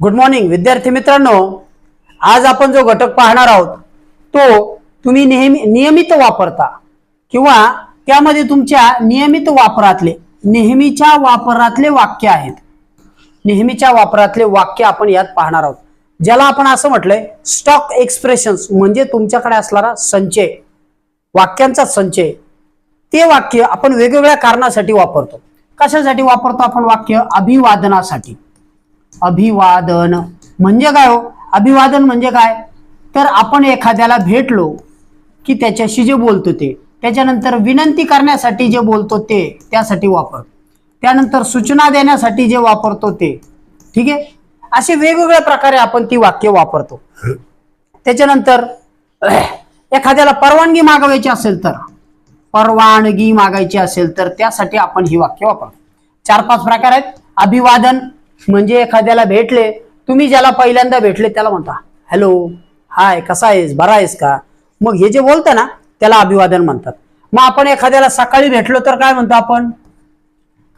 Good morning विद्यार्थी मित्रांनो. आज आपण जो घटक पाहणार आहोत तो तुम्ही नेहमी नियमित वापरता किंवा त्यामध्ये तुमच्या नियमित वापरातले नेहमीच्या वापरातले वाक्य आहेत. नेहमीच्या वापरातले वाक्य आपण यात पाहणार आहोत. ज्याला आपण असं म्हटलंय स्टॉक एक्सप्रेशन्स म्हणजे तुमच्याकडे असणारा संचय वाक्यांचा संचय. ते वाक्य आपण वेगवेगळ्या कारणासाठी वापरतो. कशासाठी वापरतो आपण वाक्य? अभिवादनासाठी. अभिवादन. म्हणजे काय हो? अभिवादन म्हणजे काय? तर आपण एखाद्याला भेटलो की त्याच्याशी जे बोलतो ते त्याच्यानंतर विनंती करण्यासाठी जे बोलतो ते त्यासाठी वापर. त्यानंतर सूचना देण्यासाठी जे वापरतो ते ठीक आहे? असे वेगवेगळ्या प्रकारे आपण ती वाक्य वापरतो. त्याच्यानंतर एखाद्याला परवानगी मागवायची असेल तर परवानगी मागायची असेल तर त्यासाठी आपण ही वाक्य वापरतो. चार पाच प्रकार आहेत. अभिवादन म्हणजे एखाद्याला भेटले तुम्ही ज्याला पहिल्यांदा भेटले त्याला म्हणता हॅलो हाय कसा आहेस बरा आहेस का? मग हे जे बोलतं ना त्याला अभिवादन म्हणतात. मग आपण एखाद्याला सकाळी भेटलो तर काय म्हणतो आपण?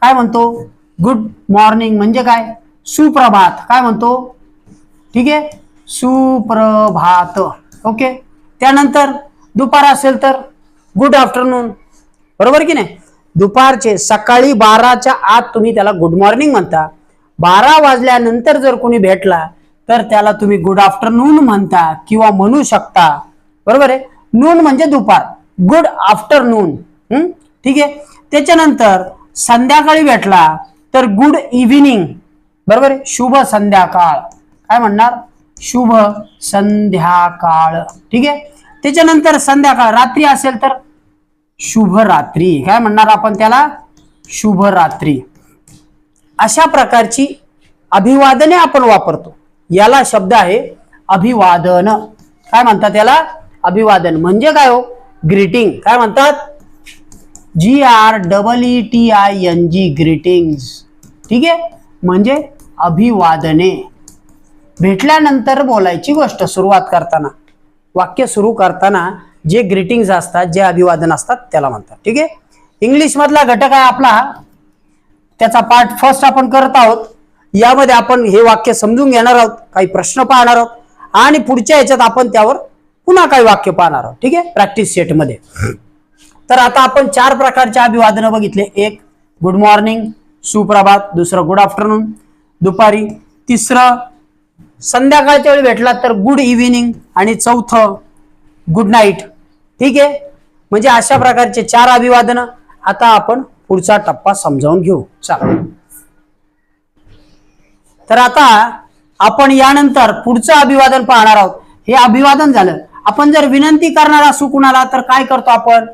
काय म्हणतो? गुड मॉर्निंग म्हणजे काय? सुप्रभात काय म्हणतो? ठीक आहे? सुप्रभात ओके? त्यानंतर दुपार असेल तर गुड आफ्टरनून बरोबर की नाही? दुपारचे सकाळी बाराच्या आत तुम्ही त्याला गुड मॉर्निंग म्हणता. बारा वाजल्यानंतर जर कोणी भेटला तर त्याला तुम्ही गुड आफ्टरनून म्हणता किंवा म्हणू शकता. बरोबर आहे? नून म्हणजे दुपार. गुड आफ्टरनून ठीक आहे? त्याच्यानंतर संध्याकाळी भेटला तर गुड इव्हिनिंग बरोबर आहे? शुभ संध्याकाळ. काय म्हणणार? शुभ संध्याकाळ. ठीक आहे? त्याच्यानंतर संध्याकाळ. रात्री असेल तर शुभ रात्री काय म्हणणार आपण त्याला? शुभ रात्री अशा प्रकारची अभिवादने आपण वापरतो. याला शब्द आहे अभिवादन. काय म्हणतात याला? अभिवादन. म्हणजे काय हो? ग्रीटिंग काय म्हणतात? G R double E T I N G greetings ठीक आहे? म्हणजे अभिवादने. भेटल्यानंतर बोलायची गोष्ट सुरुवात करताना वाक्य सुरू करताना जे ग्रीटिंग्स असतात जे अभिवादन असतात त्याला म्हणतात. ठीक आहे? इंग्लिश मधला घटक आहे आपला. त्याचा पार्ट फर्स्ट आपण करत आहोत. यामध्ये आपण हे वाक्य समजून घेणार आहोत काही प्रश्न पाहणार आहोत आणि पुढच्या याच्यात आपण त्यावर पुन्हा काही वाक्य पाहणार आहोत. ठीक आहे? प्रॅक्टिस सेटमध्ये तर आता आपण चार प्रकारचे अभिवादनं बघितले. एक गुड मॉर्निंग सुप्रभात दुसरं गुड आफ्टरनून दुपारी तिसरं संध्याकाळच्या वेळी भेटला तर गुड इव्हिनिंग आणि चौथं गुड नाईट ठीक आहे? म्हणजे अशा प्रकारचे चार अभिवादनं आता आपण पुढचा टप्पा समजावून घेऊ. चला. तर आता आपण यानंतर पुढचं अभिवादन पाहणार आहोत. हे अभिवादन झालं. आपण जर विनंती करणार असू कुणाला तर काय करतो आपण?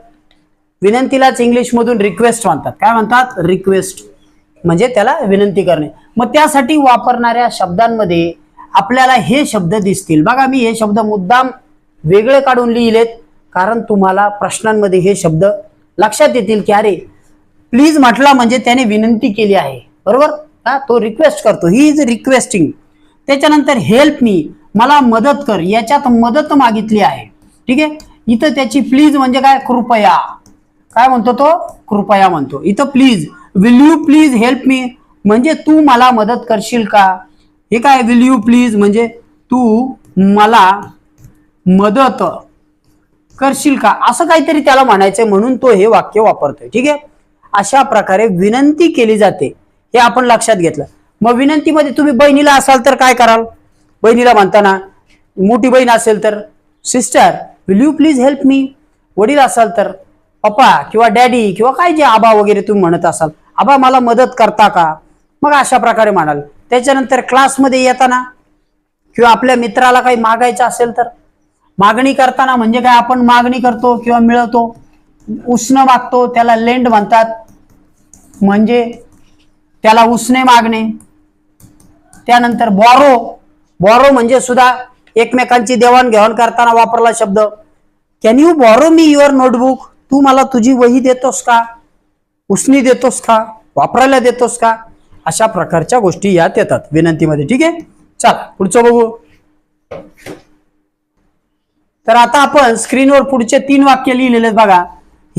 विनंतीलाच इंग्लिश मधून रिक्वेस्ट म्हणतात. काय म्हणतात? रिक्वेस्ट म्हणजे त्याला विनंती करणे. मग त्यासाठी वापरणाऱ्या शब्दांमध्ये आपल्याला हे शब्द दिसतील. बघा मी हे शब्द मुद्दाम वेगळे काढून लिहिलेत. कारण तुम्हाला प्रश्नांमध्ये हे शब्द लक्षात येतील की अरे प्लीज म्हटला म्हणजे त्याने विनंती केली आहे. बरोबर? हा तो रिक्वेस्ट करतो. ही इज रिक्वेस्टिंग त्याच्यानंतर हेल्प मी मला मदत कर. याच्यात मदत मागितली आहे. ठीक आहे? इथं त्याची प्लीज म्हणजे काय? कृपया. काय म्हणतो तो? कृपया म्हणतो. इथं please will you please help me म्हणजे तू मला मदत करशील का? हे काय? विल यू प्लीज म्हणजे तू मला मदत करशील का? असं काहीतरी त्याला म्हणायचंय म्हणून तो हे वाक्य वापरतोय. ठीक आहे? अशा प्रकारे विनंती केली जाते. हे आपण लक्षात घेतलं. मग विनंतीमध्ये तुम्ही बहिणीला असाल तर काय कराल? बहिणीला म्हणताना मोठी बहीण असेल तर sister will you please help me वडील असाल तर पप्पा किंवा डॅडी किंवा काय जे आबा वगैरे तुम्ही म्हणत असाल आबा मला मदत करता का? मग अशा प्रकारे म्हणाल. त्याच्यानंतर क्लासमध्ये येताना किंवा आपल्या मित्राला काही मागायचं असेल तर मागणी करताना म्हणजे काय? आपण मागणी करतो किंवा मिळवतो? उष्ण मागतो त्याला लेंड म्हणतात. म्हणजे त्याला उसने मागणे. त्यानंतर बॉरो. बॉरो म्हणजे सुद्धा एकमेकांची देवाणघेवाण करताना वापरला शब्द. Can you borrow me your notebook तू मला तुझी वही देतोस का? उसनी देतोस का? वापरायला देतोस का? अशा प्रकारच्या गोष्टी यात येतात विनंतीमध्ये. ठीक आहे? चला पुढचं बघू. तर आता आपण स्क्रीनवर पुढचे तीन वाक्य लिहिलेले बघा.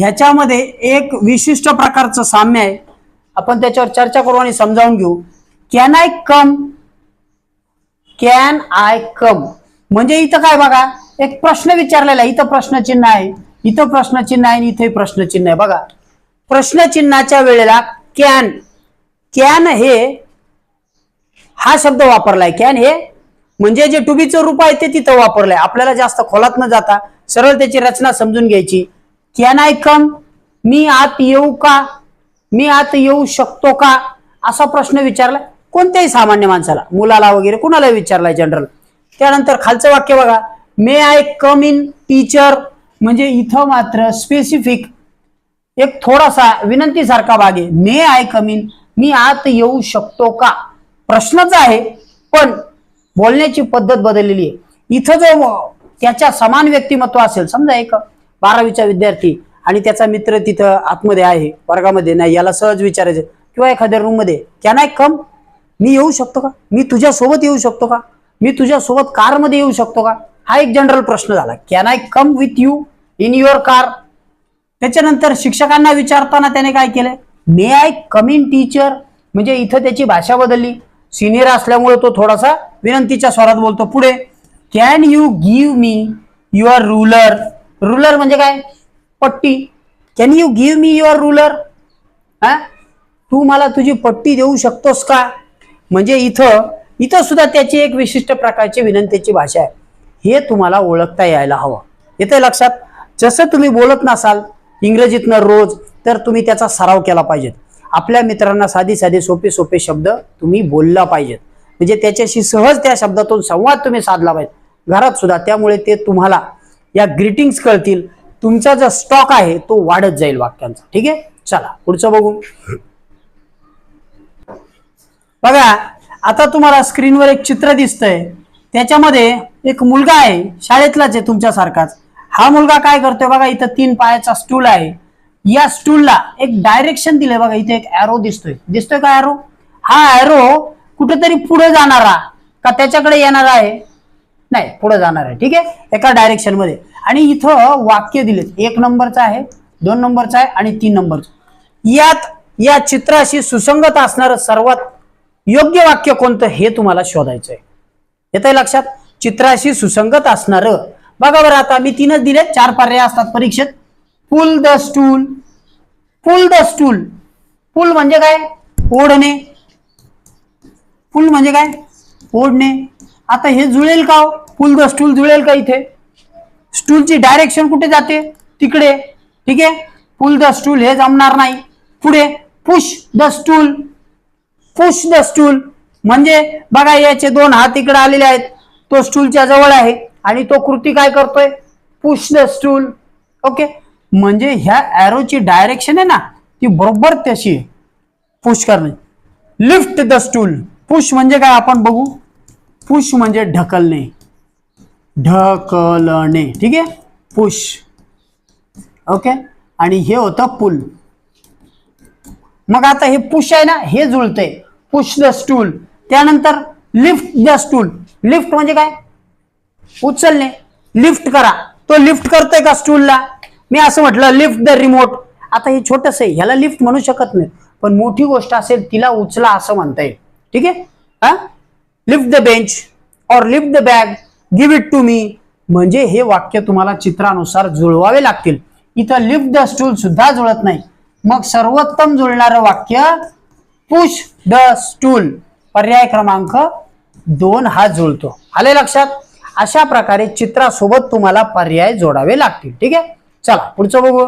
ह्याच्यामध्ये एक विशिष्ट प्रकारचं साम्य आहे. आपण त्याच्यावर चर्चा करू आणि समजावून घेऊ. Can I come can I come म्हणजे इथं काय बघा एक प्रश्न विचारलेला आहे. इथं प्रश्नचिन्ह आहे इथं प्रश्नचिन्ह आहे आणि इथे प्रश्नचिन्ह आहे. बघा प्रश्नचिन्हाच्या वेळेला कॅन कॅन हे हा शब्द वापरलाय. कॅन हे म्हणजे जे टुबीचं रूप आहे ते तिथं वापरलंय. आपल्याला जास्त खोलात न जाता सरळ त्याची रचना समजून घ्यायची. कॅन आय कम? मी आत येऊ का? मी आत येऊ शकतो का? असा प्रश्न विचारलाय कोणत्याही सामान्य माणसाला मुलाला वगैरे कुणाला विचारलाय जनरल त्यानंतर खालचं वाक्य बघा. May I come in teacher म्हणजे इथं मात्र स्पेसिफिक एक थोडासा विनंतीसारखा भाग आहे. मे आय कम इन मी आत येऊ शकतो का? प्रश्नच आहे पण बोलण्याची पद्धत बदललेली आहे. इथं जो त्याच्या समान व्यक्तिमत्व असेल समजा एक बारावीचा विद्यार्थी आणि त्याचा मित्र तिथं आतमध्ये आहे वर्गामध्ये नाही याला सहज विचारायचं किंवा एखाद्या रूममध्ये कॅन आय कम मी येऊ शकतो का? मी तुझ्या सोबत येऊ शकतो का? मी तुझ्या सोबत कारमध्ये येऊ शकतो का? हा एक जनरल प्रश्न झाला. Can I come with you in your car त्याच्यानंतर शिक्षकांना विचारताना त्याने काय केलंय may I come in teacher म्हणजे इथं त्याची भाषा बदलली. सिनियर असल्यामुळे तो थोडासा विनंतीच्या स्वरात बोलतो. पुढे can you give me your ruler ruler म्हणजे काय? पट्टी. Can you give me your ruler हा? तू मला तुझी पट्टी देऊ शकतोस का? म्हणजे इथं इथं सुद्धा त्याची एक विशिष्ट प्रकारची विनंतीची भाषा आहे. हे तुम्हाला ओळखता यायला हवं. येते लक्षात? जसं तुम्ही बोलत नसाल इंग्रजीतनं रोज तर तुम्ही त्याचा सराव केला पाहिजेत. आपल्या मित्रांना साधी साधी सोपे सोपे शब्द तुम्ही बोलला पाहिजेत. म्हणजे त्याच्याशी सहज त्या शब्दातून संवाद तुम्ही साधला पाहिजे. घरात सुद्धा त्यामुळे ते तुम्हाला या ग्रीटिंग्स कळतील. तुमचा जो स्टॉक आहे तो वाढत जाईल वाक्यांचा. ठीक आहे? चला पुढचं बघू. बघा आता तुम्हाला स्क्रीनवर एक चित्र दिसतंय. त्याच्यामध्ये एक मुलगा आहे शाळेतलाच आहे तुमच्यासारखाच. हा मुलगा काय करतोय बघा इथं तीन पायाचा स्टूल आहे. या स्टूलला एक डायरेक्शन दिलंय बघा इथे एक ॲरो दिसतोय. दिसतोय का ॲरो हा ॲरो कुठेतरी पुढे जाणारा का त्याच्याकडे येणारा आहे? नाही पुढे जाणार आहे. ठीक आहे? एका डायरेक्शनमध्ये. आणि इथं वाक्य दिलेत. एक नंबरचं आहे दोन नंबरचं आहे आणि तीन नंबरचं. यात या चित्राशी सुसंगत असणारं सर्वात योग्य वाक्य कोणतं हे तुम्हाला शोधायचं आहे येत आहे लक्षात? चित्राशी सुसंगत असणारं. बघा बरं आता मी तीनच दिले चार पर्याय असतात परीक्षेत. Pull the stool pull the stool pull म्हणजे काय? ओढणे. पुल म्हणजे काय? ओढणे. आता हे जुळेल का हो? पुल द स्टूल जुळेल का इथे? स्टूलची डायरेक्शन कुठे जाते? तिकडे. ठीक आहे? पुल द स्टूल हे जमणार नाही. पुढे. Push the stool. Push the stool. म्हणजे बघा याचे दोन हात इकडे आलेले आहेत. तो स्टूलच्या जवळ आहे आणि तो कृती काय करतोय? Push the stool. ओके? म्हणजे ह्या ॲरोची डायरेक्शन आहे ना ती बरोबर तशी आहे. पुश करणे. Lift the stool. पुश म्हणजे काय आपण बघू? पुश म्हणजे ढकलणे. ढकलणे. ठीक आहे? पुश. ओके? आणि हे होतं पुल. मग आता हे पुश आहे ना हे जुळतंय. Push the stool. त्यानंतर लिफ्ट द स्टूल. लिफ्ट म्हणजे काय? उचलणे. लिफ्ट करा. तो लिफ्ट करतोय का स्टूलला? मी असं म्हटलं लिफ्ट द रिमोट. आता हे छोटस आहे. ह्याला लिफ्ट म्हणू शकत नाही पण मोठी गोष्ट असेल तिला उचला असं म्हणता येईल. ठीक आहे? हा? लिफ्ट द बेंच और lift the bag give it to me म्हणजे हे वाक्य तुम्हाला चित्रानुसार जुळवावे लागतील. इथं लिफ्ट द स्टूल सुद्धा जुळत नाही. मग सर्वोत्तम जुळणारं वाक्य पुश द स्टूल पर्याय क्रमांक दोन हा जुळतो. आले लक्षात? अशा प्रकारे चित्रासोबत तुम्हाला पर्याय जोडावे लागतील. ठीक आहे? चला पुढचं बघू.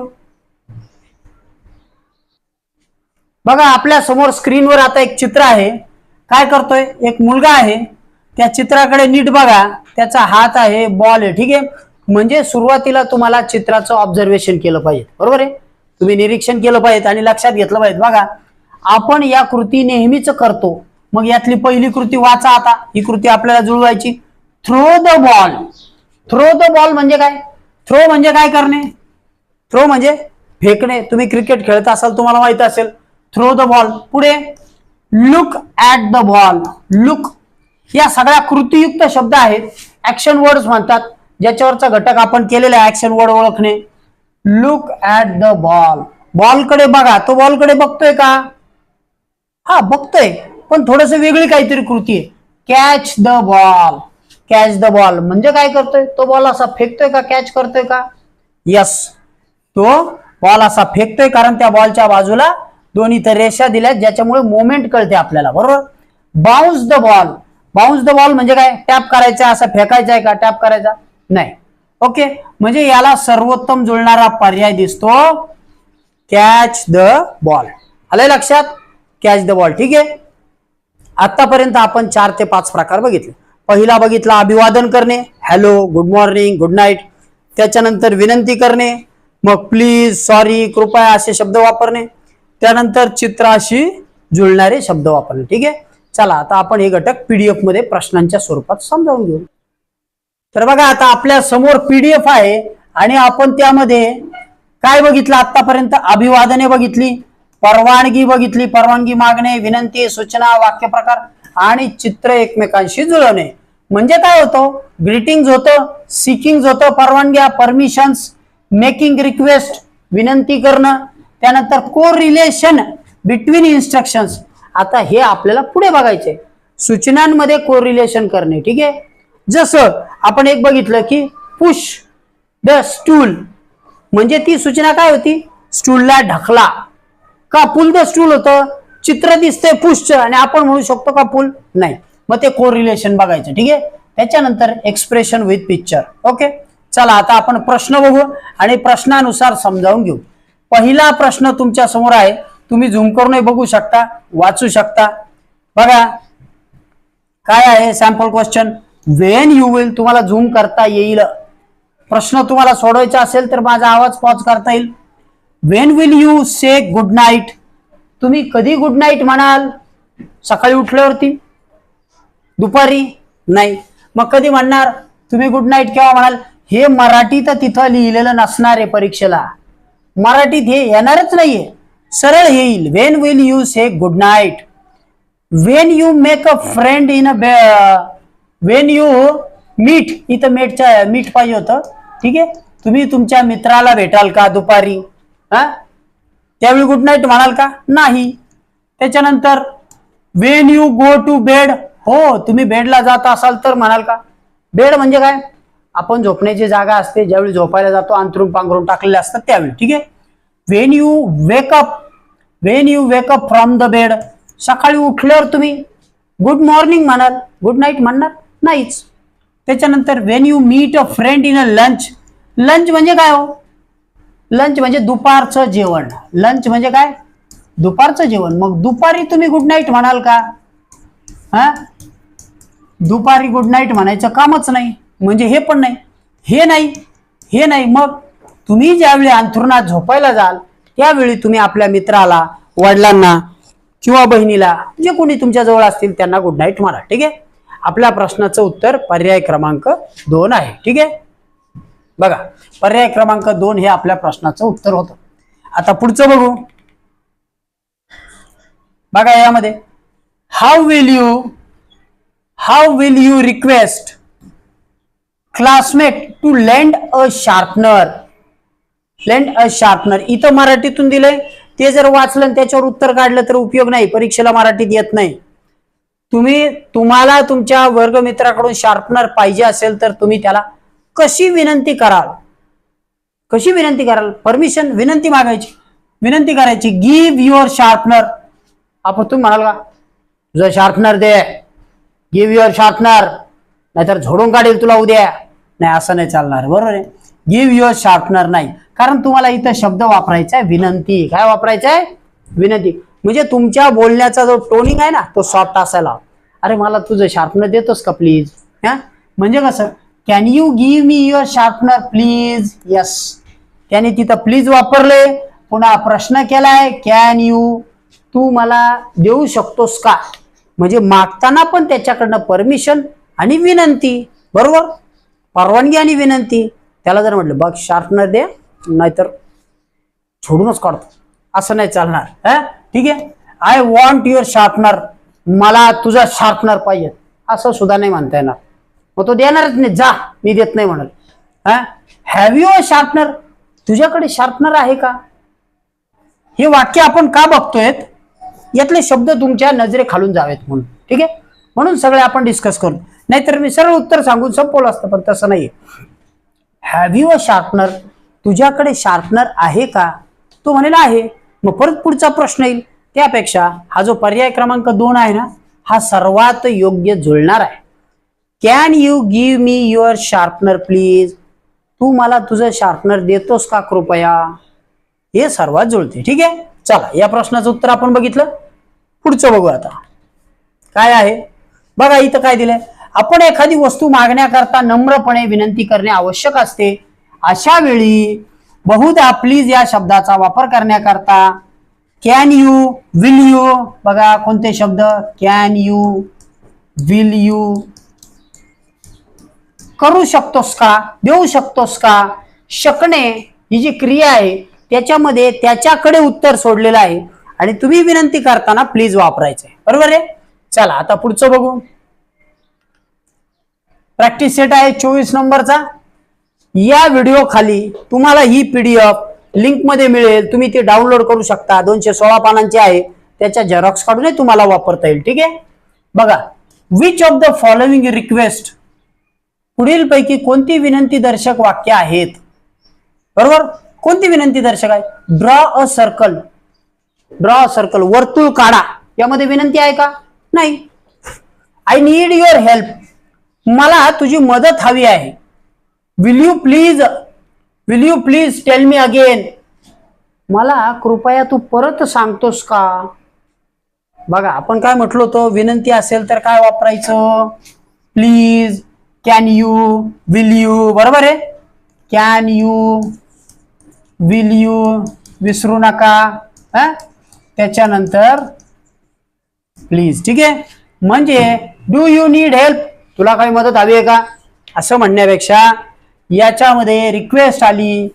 बघा आपल्यासमोर स्क्रीनवर आता एक चित्र आहे. काय करतोय? एक मुलगा आहे. त्या चित्राकडे नीट बघा. त्याचा हात आहे बॉल आहे. ठीक आहे? म्हणजे सुरुवातीला तुम्हाला चित्राचं ऑब्झर्वेशन केलं पाहिजे. बरोबर आहे? तुम्ही निरीक्षण केलं पाहिजे आणि लक्षात घेतलं पाहिजे. बघा आपण या कृती नेहमीच करतो. मग यातली पहिली कृती वाचा आता. ही कृती आपल्याला जुळवायची. Throw the ball throw the ball म्हणजे काय? थ्रो म्हणजे काय करणे? थ्रो म्हणजे फेकणे. तुम्ही क्रिकेट खेळत असाल तुम्हाला माहीत असेल. थ्रो द बॉल पुढे. Look at the ball look या सगळ्या कृतीयुक्त शब्द आहेत. ऍक्शन वर्ड्स म्हणतात. ज्याच्यावरचा घटक आपण केलेला आहे ऍक्शन वर्ड ओळखणे. लुक ऍट द बॉल बॉलकडे बघा. तो बॉलकडे बघतोय का? हा बघतोय. पण थोडस वेगळी काहीतरी कृती आहे. Catch the ball catch the ball म्हणजे काय करतोय? तो बॉल असा फेकतोय का? कॅच करतोय का? यस तो बॉल असा फेकतोय कारण त्या बॉलच्या बाजूला दोन्ही तर रेषा दिल्यात ज्याच्यामुळे मोमेंट कळते आपल्याला बरोबर? Bounce the ball bounce the ball म्हणजे काय? टॅप करायचा असा फेकायचा आहे का? टॅप करायचा? नाही. ओके म्हणजे याला सर्वोत्तम जुळणारा पर्याय दिसतो कॅच द बॉल आलंय लक्षात? कॅच द बॉल ठीक आहे? आतापर्यंत आपण चार ते पाच प्रकार बघितले. पहिला बघितला अभिवादन करणे. Hello good morning good night त्याच्यानंतर विनंती करणे. मग प्लीज सॉरी कृपया असे शब्द वापरणे. त्यानंतर चित्राशी जुळणारे शब्द वापरले. ठीक आहे? चला आता आपण हे घटक पीडीएफमध्ये प्रश्नांच्या स्वरूपात समजावून घेऊ. तर बघा आता आपल्यासमोर पीडीएफ आहे आणि आपण त्यामध्ये काय बघितलं? आतापर्यंत अभिवादने बघितली परवानगी बघितली परवानगी मागणे विनंती सूचना वाक्य प्रकार आणि चित्र एकमेकांशी जुळवणे. म्हणजे काय होतं? ग्रीटिंग होतं सिकिंग होतं परवानग्या परमिशन्स मेकिंग रिक्वेस्ट विनंती करणं त्यानंतर को रिलेशन बिटवीन इन्स्ट्रक्शन्स आता हे आपल्याला पुढे बघायचे. सूचनांमध्ये को रिलेशन करणे ठीक आहे? जसं आपण एक बघितलं की पुश द स्टूल म्हणजे ती सूचना काय होती? स्टूलला ढकला. का पुल द स्टूल होतं? चित्र दिसतंय पुशचं आणि आपण म्हणू शकतो का पुल नाही. मग ते को रिलेशन बघायचं ठीक आहे? त्याच्यानंतर एक्सप्रेशन विथ पिक्चर ओके चला आता आपण प्रश्न बघू आणि प्रश्नानुसार समजावून घेऊ. पहिला प्रश्न तुमच्यासमोर आहे. तुम्ही झूम करूनही बघू शकता वाचू शकता. बघा काय आहे sample question when you will तुम्हाला झूम करता येईल. प्रश्न तुम्हाला सोडवायचा असेल तर माझा आवाज पॉज करता येईल. When will you say good night तुम्ही कधी गुड नाईट म्हणाल? सकाळी उठल्यावरती? दुपारी? नाही. मग कधी म्हणणार? तुम्ही गुड नाईट केव्हा म्हणाल? हे मराठी तर तिथं लिहिलेलं नसणार आहे परीक्षेला. मराठीत हे येणारच नाहीये. सरळ येईल. When will you say good night when you make a friend in a when you meet इथं मीटच्या मीट पाहिजे होतं. ठीक आहे? तुम्ही तुमच्या मित्राला भेटाल का दुपारी? हा? त्यावेळी गुड नाईट म्हणाल का? नाही. त्याच्यानंतर when you go to bed हो तुम्ही बेडला जात असाल तर म्हणाल का? बेड म्हणजे काय? आपण झोपण्याची जागा असते ज्यावेळी झोपायला जातो अंथरून पांघरून टाकलेले असतात त्यावेळी ठीक आहे? When you wake up when you wake up from the bed सकाळी उठल्यावर तुम्ही गुड मॉर्निंग म्हणाल. गुड नाईट म्हणणार? नाहीच. त्याच्यानंतर when you meet a friend in a lunch lunch म्हणजे काय हो? लंच म्हणजे दुपारचं जेवण. लंच म्हणजे काय? दुपारचं जेवण. मग दुपारी तुम्ही गुड नाईट म्हणाल का? हा? दुपारी गुड नाईट म्हणायचं कामच नाही. म्हणजे हे पण नाही. हे नाही. हे नाही. मग तुम्ही ज्यावेळी अंथरुणात झोपायला जाल त्यावेळी तुम्ही आपल्या मित्राला वडिलांना किंवा बहिणीला जे कोणी तुमच्या जवळ असतील त्यांना गुड नाईट म्हणा ठीक आहे? आपल्या प्रश्नाचं उत्तर पर्याय क्रमांक दोन आहे. ठीक आहे? बघा पर्याय क्रमांक दोन हे आपल्या प्रश्नाचं उत्तर होतं. आता पुढचं बघू. बघा यामध्ये. How will you how will you request classmate to lend a sharpener lend a sharpener इथं मराठीतून दिलंय. ते जर वाचलं आणि त्याच्यावर उत्तर काढलं तर उपयोग नाही. परीक्षेला मराठीत येत नाही. तुम्ही तुम्हाला तुमच्या वर्गमित्राकडून शार्पनर पाहिजे असेल तर तुम्ही त्याला कशी विनंती कराल? कशी विनंती कराल? परमिशन विनंती मागायची. विनंती करायची. गिव्ह युअर शार्पनर आपण तुम्ही म्हणाल का? तुझं शार्पनर दे. गिव्ह युअर शार्पनर नाहीतर झोडून काढेल तुला उद्या. नाही असं नाही चालणार. बरोबर आहे? गिव्ह युअर शार्पनर नाही. कारण तुम्हाला इथं शब्द वापरायचा आहे विनंती. काय वापरायचं आहे? विनंती. म्हणजे तुमच्या बोलण्याचा जो टोनिंग आहे ना तो सॉफ्ट असायला अरे मला तुझं शार्पनर देतोस का प्लीज हा? म्हणजे कसं? Can you give me your sharpener please yes त्याने तिथं प्लीज वापरले. पुन्हा प्रश्न केलाय कॅन यू तू मला देऊ शकतोस का? म्हणजे मागताना पण त्याच्याकडनं परमिशन आणि विनंती बरोबर? परवानगी आणि विनंती. त्याला जर म्हटलं बघ शार्पनर दे नाहीतर सोडूनच काढतो. असं नाही चालणार हा? ठीक आहे? आय वॉन्ट युअर शार्पनर मला तुझा शार्पनर पाहिजे. असं सुद्धा नाही म्हणता येणार. मग तो देणारच नाही. जा मी देत नाही म्हणाल. हा? हॅव यू अ शार्पनर तुझ्याकडे शार्पनर आहे का? हे वाक्य आपण का बघतोय यातले शब्द तुमच्या नजरे खालून जावेत म्हणून. ठीक आहे? म्हणून सगळे आपण डिस्कस करू. नाहीतर मी सरळ उत्तर सांगून संपवलं असतं पण तसं नाही हॅव यू अ शार्पनर तुझ्याकडे शार्पनर आहे का? तो म्हणेल आहे. मग परत पुढचा प्रश्न येईल. त्यापेक्षा हा जो पर्याय क्रमांक दोन आहे ना हा सर्वात योग्य जुळणार आहे. Can you give me your sharpener please तू मला तुझं शार्पनर देतोस का कृपया? हे सर्वात जुळते. ठीक आहे? चला या प्रश्नाचं उत्तर आपण बघितलं. पुढचं बघू आता. काय आहे? बघा इथं काय दिलंय? आपण एखादी वस्तू मागण्याकरता नम्रपणे विनंती करणे आवश्यक असते. अशा वेळी बहुधा प्लीज या शब्दाचा वापर करण्याकरता कॅन यू विल यू बघा कोणते शब्द? कॅन यू विल यू करू शकतोस का? देऊ शकतोस का? शकणे ही जी क्रिया आहे त्याच्यामध्ये त्याच्याकडे उत्तर सोडलेलं आहे. आणि तुम्ही विनंती करताना प्लीज वापरायचं आहे बरोबर आहे? चला आता पुढचं बघू. प्रॅक्टिस सेट आहे चोवीस नंबरचा. या व्हिडिओ खाली तुम्हाला ही पीडीएफ लिंकमध्ये मिळेल. तुम्ही ती डाउनलोड करू शकता. दोनशे सोळा पानांची आहे. त्याच्या झेरॉक्स काढूनही तुम्हाला वापरता येईल. ठीक आहे? बघा which of the following request पुढील पैकी कोणती विनंती दर्शक वाक्य आहेत? बरोबर? कोणती विनंती दर्शक आहे? Draw a circle draw a circle वर्तुळ काढा. यामध्ये विनंती आहे का? नाही. आय नीड युअर हेल्प मला तुझी मदत हवी आहे. Will you please will you please tell me again मला कृपया तू परत सांगतोस का? बघा आपण काय म्हटलो होतो विनंती असेल तर काय वापरायचं? Please can you will you बरोबर आहे? कॅन यू विल यू विसरू नका? हा? त्याच्यानंतर प्लीज ठीक आहे? म्हणजे डू यू नीड हेल्प तुला काही मदत हवी आहे का? असं म्हणण्यापेक्षा याच्यामध्ये रिक्वेस्ट आली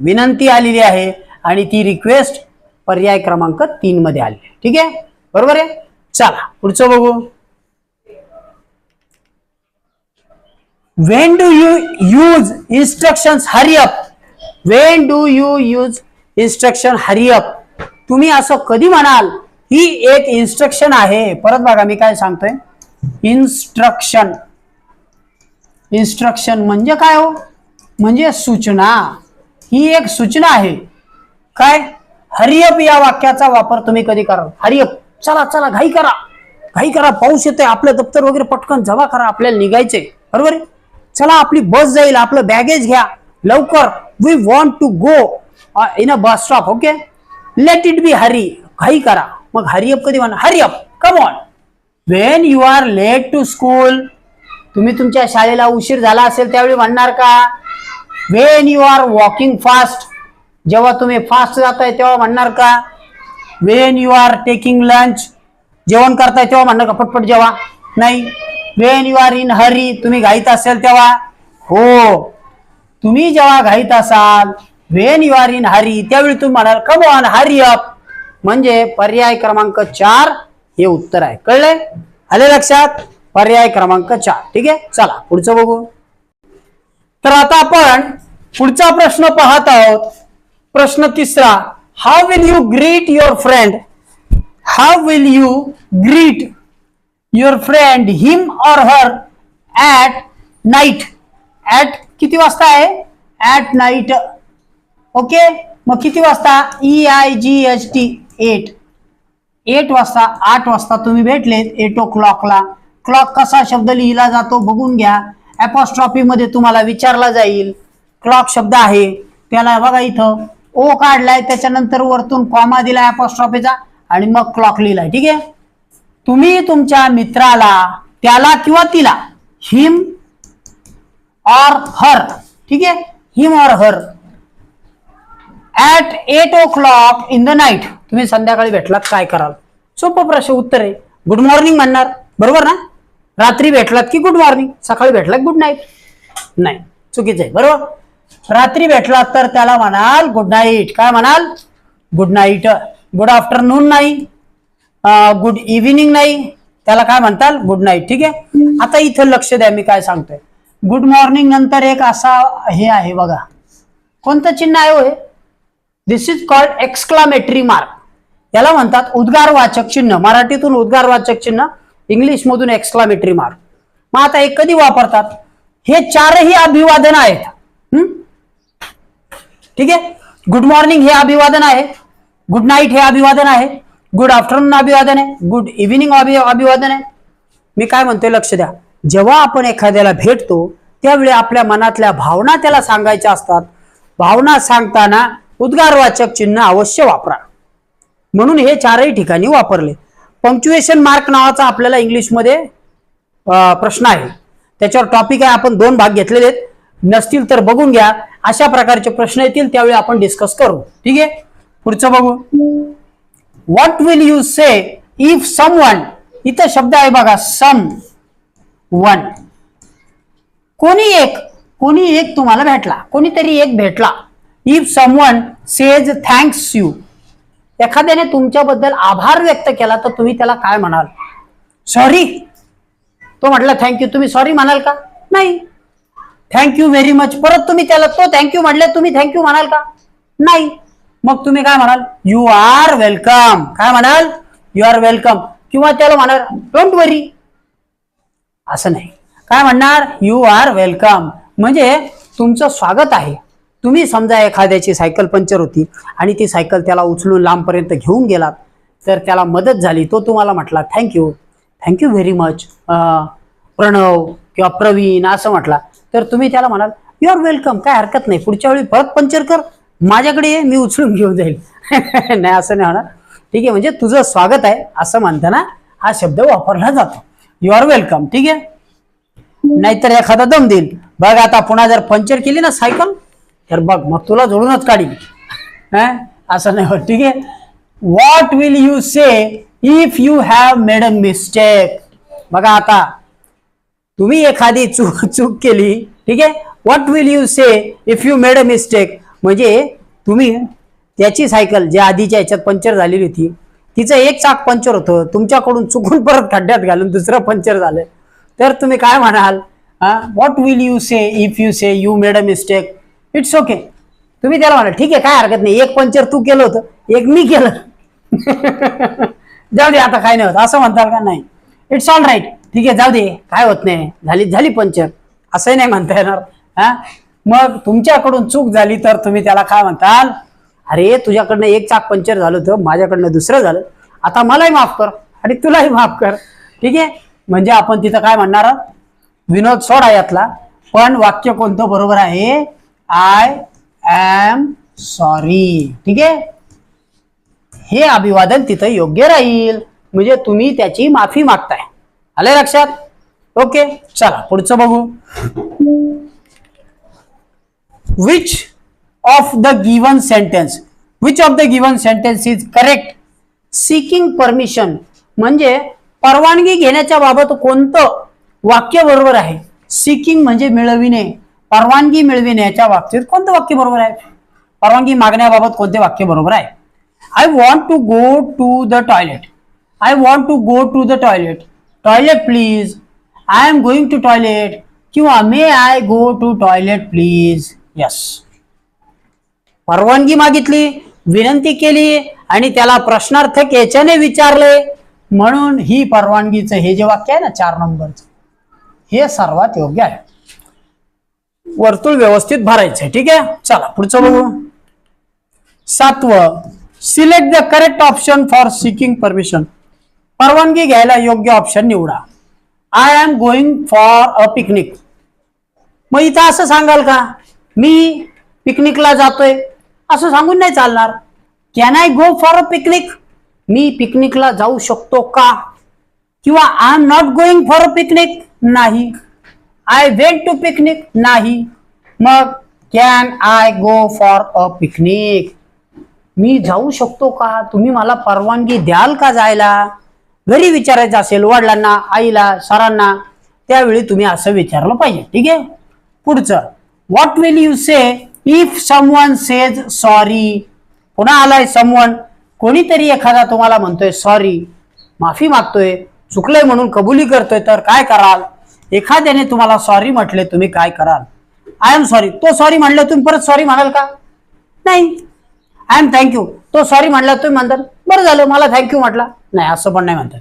विनंती आलेली आहे आणि ती रिक्वेस्ट पर्याय क्रमांक तीन मध्ये आली. ठीक आहे? बरोबर आहे? चला पुढचं बघू. When do you use instruction hurry up when do you use instruction hurry up तुम्ही असं कधी म्हणाल? ही एक इन्स्ट्रक्शन आहे. परत बघा मी काय सांगतोय. इन्स्ट्रक्शन इन्स्ट्रक्शन म्हणजे काय हो? म्हणजे सूचना. ही एक सूचना आहे. काय? हरिअप या वाक्याचा वापर तुम्ही कधी कराल? हरिअप चला चला घाई करा. घाई करा. पाऊस येतोय. आपलं दप्तर वगैरे पटकन जमा करा. आपल्याला निघायचंय. बरोबर आहे? चला आपली बस जाईल. आपलं बॅगेज घ्या. लवकर. We want to go in a bus stop okay let it be hurry घाई करा. मग हरिअप कधी म्हणा? Hurry up come on when you are late to school तुम्ही तुमच्या शाळेला उशीर झाला असेल त्यावेळी म्हणणार का? When you are walking fast जेव्हा तुम्ही फास्ट जाताय तेव्हा म्हणणार का? When you are taking lunch जेवण करताय तेव्हा म्हणणार का? पटपट जेव्हा नाही. When you are in hurry तुम्ही घाईत असेल तेव्हा. हो. तुम्ही जेव्हा घाईत असाल when you are in hurry त्यावेळी तुम्ही म्हणाल कम ऑन हरी अप म्हणजे पर्याय क्रमांक चार हे उत्तर आहे. कळलंय? आले लक्षात? पर्याय क्रमांक चार. ठीक आहे? चला पुढचं बघू. तर आता आपण पुढचा प्रश्न पाहत आहोत. प्रश्न तिसरा how will you greet your friend how will you greet your friend him or her at night at किती वाजता आहे? ऍट नाईट ओके मग किती वाजता? E I G H T eight eight वाजता आठ वाजता तुम्ही भेटलेत एट ओ क्लॉकला क्लॉक कसा शब्द लिहिला जातो बघून घ्या. अपॉस्ट्रॉफी मध्ये तुम्हाला विचारला जाईल. क्लॉक शब्द आहे. त्याला बघा इथं. ओ काढलाय त्याच्यानंतर वरतून कॉमा दिला अपॉस्ट्रॉफीचा आणि मग क्लॉक लिहिलाय. ठीक आहे? तुम्ही तुमच्या मित्राला त्याला किंवा तिला हिम और हर ठीक आहे? हिम और her at eight o'clock in the night तुम्ही संध्याकाळी भेटलात काय कराल? सोपं प्रश्न उत्तर आहे. गुड मॉर्निंग म्हणणार. बरोबर ना? रात्री भेटलात की गुड मॉर्निंग सकाळी भेटलात गुड नाईट नाही चुकीचं आहे. बरोबर? रात्री भेटलात तर त्याला म्हणाल गुड नाईट काय म्हणाल? गुड नाईट गुड आफ्टरनून नाही. गुड इव्हिनिंग नाही. त्याला काय म्हणताल? गुड नाईट ठीक आहे? आता इथं लक्ष द्या मी काय सांगतोय. गुड मॉर्निंग नंतर एक असा हे आहे बघा. कोणतं चिन्ह आहे हो this is called exclamatory mark याला म्हणतात उद्गारवाचक चिन्ह. मराठीतून उद्गारवाचक चिन्ह इंग्लिशमधून एक्सक्लामेटरी मार्क मग आता हे कधी वापरतात? हे चारही अभिवादन आहेत. ठीक आहे? गुड मॉर्निंग हे अभिवादन आहे. गुड नाईट हे अभिवादन आहे. गुड आफ्टरनून अभिवादन आहे. गुड इव्हिनिंग अभिवादन आहे. मी काय म्हणतोय लक्ष द्या. जेव्हा आपण एखाद्याला भेटतो त्यावेळी आपल्या मनातल्या भावना त्याला सांगायच्या असतात. भावना सांगताना उद्गारवाचक चिन्ह अवश्य वापरा. म्हणून हे चारही ठिकाणी वापरले. पंक्च्युएशन मार्क नावाचा आपल्याला इंग्लिशमध्ये प्रश्न आहे. त्याच्यावर टॉपिक आहे आपण दोन भाग घेतलेले आहेत. नसतील तर बघून घ्या. अशा प्रकारचे प्रश्न येतील त्यावेळी आपण डिस्कस करू. ठीक आहे? पुढचं बघू. What will you say if someone इथं शब्द आहे बघा सम वन कोणी एक कोणी एक तुम्हाला भेटला. कोणीतरी एक भेटला. If someone says thanks you एखाद्याने तुमच्याबद्दल आभार व्यक्त केला तर तुम्ही त्याला काय म्हणाल? सॉरी तो म्हटला थँक्यू तुम्ही सॉरी म्हणाल का? नाही. थँक्यू व्हेरी मच परत तुम्ही त्याला तो थँक्यू म्हटले तुम्ही थँक्यू म्हणाल का? नाही. मग तुम्ही काय म्हणाल? यू आर वेलकम काय म्हणाल? यू आर वेलकम किंवा त्याला म्हणाल डोंट वरी असं नाही. काय म्हणणार? यू आर वेलकम म्हणजे तुमचं स्वागत आहे. तुम्ही समजा एखाद्याची सायकल पंक्चर होती आणि ती सायकल त्याला उचलून लांबपर्यंत घेऊन गेलात तर त्याला मदत झाली तो तुम्हाला म्हटला thank you thank you very much Pranav किंवा प्रवीण असं म्हटला. तर तुम्ही त्याला म्हणाल यू आर वेलकम काय हरकत नाही. पुढच्या वेळी परत पंक्चर कर. माझ्याकडे ये मी उचलून घेऊन जाईल. नाही असं नाही होणार. ठीक आहे म्हणजे तुझं स्वागत आहे असं म्हणताना हा शब्द वापरला जातो. यू आर वेलकम ठीक आहे? नाहीतर एखादा दम देईल. बघ आता पुन्हा जर पंक्चर केली ना सायकल तर बघ मग तुला जोडूनच काढी असं नाही होत ठीक आहे? What will you say if you have made a mistake बघा आता तुम्ही एखादी चूक चूक केली ठीक आहे? What will you say if you made a mistake म्हणजे तुम्ही त्याची सायकल जी आधीच्या ह्याच्यात पंक्चर झालेली होती तिचं एक चाक पंक्चर होतं तुमच्याकडून चुकून परत खड्ड्यात घालून दुसरं पंक्चर झालं. तर तुम्ही काय म्हणाल? What will you say if you say you made a mistake it's okay तुम्ही त्याला म्हणा ठीक आहे काय हरकत नाही. एक पंचर तू केलं होतं एक मी केलं. जाऊ दे आता काय नाही होत. असं म्हणताल का? नाही. इट्स ऑल राईट ठीक आहे जाऊ दे. काय होत नाही. झाली झाली पंचर. असंही नाही म्हणता येणार. हा? मग तुमच्याकडून चूक झाली तर तुम्ही त्याला काय म्हणताल? अरे तुझ्याकडनं एक चाक पंचर झालं होतं माझ्याकडनं दुसरं झालं. आता मलाही माफ कर आणि तुलाही माफ कर. ठीक आहे? म्हणजे आपण तिथं काय म्हणणार आहोत? विनोद सोडा यातला. पण वाक्य कोणतं बरोबर आहे? आय एम सॉरी ठीक आहे? हे अभिवादन तिथं योग्य राहील. म्हणजे तुम्ही त्याची माफी मागताय. आलंय लक्षात? ओके चला पुढचं बघू. Which of the given sentence which of the given sentence is correct seeking permission म्हणजे परवानगी घेण्याच्या बाबत कोणतं वाक्य बरोबर आहे? सिकिंग म्हणजे मिळविणे. परवानगी मिळविण्याच्या बाबतीत कोणतं वाक्य बरोबर आहे? परवानगी मागण्याबाबत कोणते वाक्य बरोबर आहे? I want to go to the toilet I want to go to the toilet toilet please I am going to toilet किंवा may I go to toilet please yes परवानगी मागितली विनंती केली आणि त्याला प्रश्नार्थक याच्याने विचारले. म्हणून ही परवानगीचं हे जे वाक्य आहे ना चार नंबरचं हे सर्वात योग्य आहे. वर्तुळ व्यवस्थित भरायचं आहे. ठीक आहे? चला पुढचं बघू. सातवं. Select the correct option for seeking permission परवानगी घ्यायला योग्य ऑप्शन निवडा. I am going for a picnic मग इथं असं सांगाल का? मी पिकनिकला जातोय. असं सांगून नाही चालणार. Can I go for a picnic मी पिकनिकला जाऊ शकतो का? किंवा I am not going for a picnic नाही. आय वेंट टू पिकनिक नाही. मग can I go for a picnic मी जाऊ शकतो का? तुम्ही मला परवानगी द्याल का जायला? घरी विचारायचं असेल वडिलांना आईला सरांना त्यावेळी तुम्ही असं विचारलं पाहिजे ठीक आहे? पुढचं what will you say if someone says sorry पुन्हा आलाय समवन कोणीतरी एखादा तुम्हाला म्हणतोय सॉरी माफी मागतोय चुकलंय म्हणून कबुली करतोय तर काय कराल? एखाद्याने तुम्हाला सॉरी म्हटले तुम्ही काय कराल? आय एम सॉरी तो सॉरी म्हणलं तुम्ही परत सॉरी म्हणाल का? नाही. आय एम थँक्यू तो सॉरी म्हणला तुम्ही म्हणतात बरं झालं मला थँक्यू म्हटला. नाही असं पण नाही म्हणतात.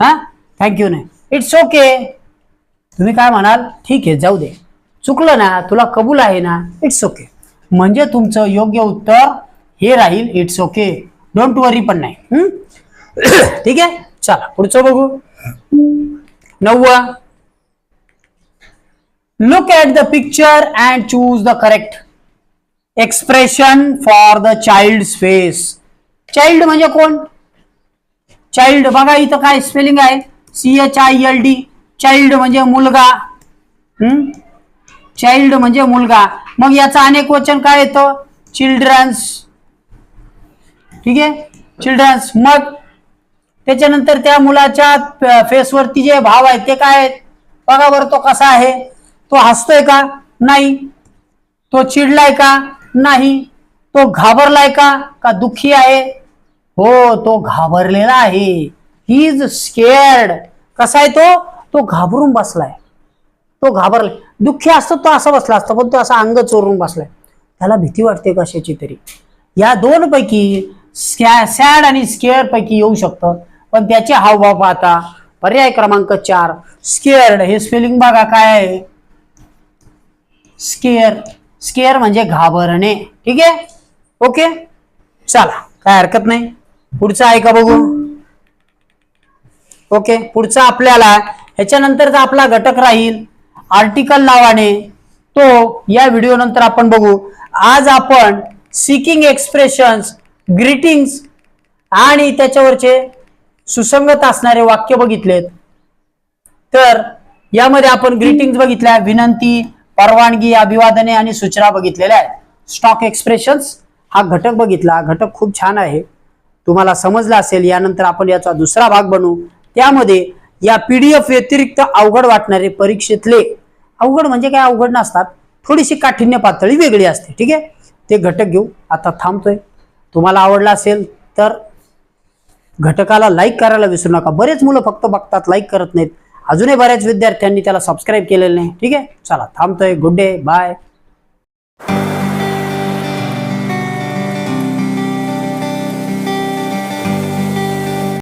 हा? थँक्यू नाही. इट्स ओके तुम्ही काय म्हणाल? ठीक आहे जाऊ दे. चुकलं ना तुला कबूल आहे ना इट्स ओके म्हणजे तुमचं योग्य उत्तर हे राहील इट्स ओके डोंट वरी पण नाही. ठीक आहे? चला पुढचं बघू. नववा. Look at the picture and choose the correct expression for the child face child म्हणजे कोण? चाइल्ड बघा इथं काय स्पेलिंग आहे? C H I L D child म्हणजे मुलगा. हम्म? चाइल्ड म्हणजे मुलगा. मग याचं अनेक वचन काय येतं? चिल्ड्रन्स ठीक आहे? चिल्ड्रन्स मग त्याच्यानंतर त्या मुलाच्या फेसवरती जे भाव आहेत ते काय आहेत? बघा बरं तो कसा आहे. तो हसतोय का? नाही. तो चिडलाय का? नाही. तो घाबरलाय का? का दुःखी आहे? हो तो घाबरलेला आहे. ही इज स्केअर्ड कसा आहे तो? तो घाबरून बसलाय. तो घाबरलाय. दुःखी असतो तो असा बसला असतो पण तो असा अंग चोरून बसलाय. त्याला भीती वाटते कशाची तरी? या दोन पैकी सॅड आणि स्केअर पैकी येऊ शकतं. पण त्याचे हावभाव पाहता पर्याय क्रमांक चार स्केअर्ड हे स्पेलिंग बघा काय आहे. स्केअर स्केअर म्हणजे घाबरणे. ठीक आहे? ओके चला काय हरकत नाही. पुढचं आहे का बघू? ओके पुढचा आपल्याला ह्याच्यानंतरचा आपला घटक राहील. आर्टिकल नावाने. तो या व्हिडिओ नंतर आपण बघू. आज आपण सिकिंग एक्सप्रेशन्स ग्रीटिंग्स आणि त्याच्यावरचे सुसंगत असणारे वाक्य बघितलेत. तर यामध्ये आपण ग्रीटिंग्स बघितल्या विनंती परवानगी अभिवादने आणि सूचना बघितलेल्या आहेत. स्टॉक एक्सप्रेशन्स हा घटक बघितला. घटक खूप छान आहे. तुम्हाला समजला असेल यानंतर आपण याचा दुसरा भाग बनवू त्यामध्ये या पीडीएफ व्यतिरिक्त अवघड वाटणारे परीक्षेतले अवघड म्हणजे काय अवघड नसतात थोडीशी काठिण्य पातळी वेगळी असते. ठीक आहे? ते घटक घेऊ. आता थांबतोय. तुम्हाला आवडला असेल तर घटकाला लाईक करायला विसरू नका. बरेच मुलं फक्त बघतात लाईक करत नाहीत. अजूनही बऱ्याच विद्यार्थ्यांनी त्याला सबस्क्राईब केलेलं नाही. ठीक आहे? चला थांबतोय. Good day bye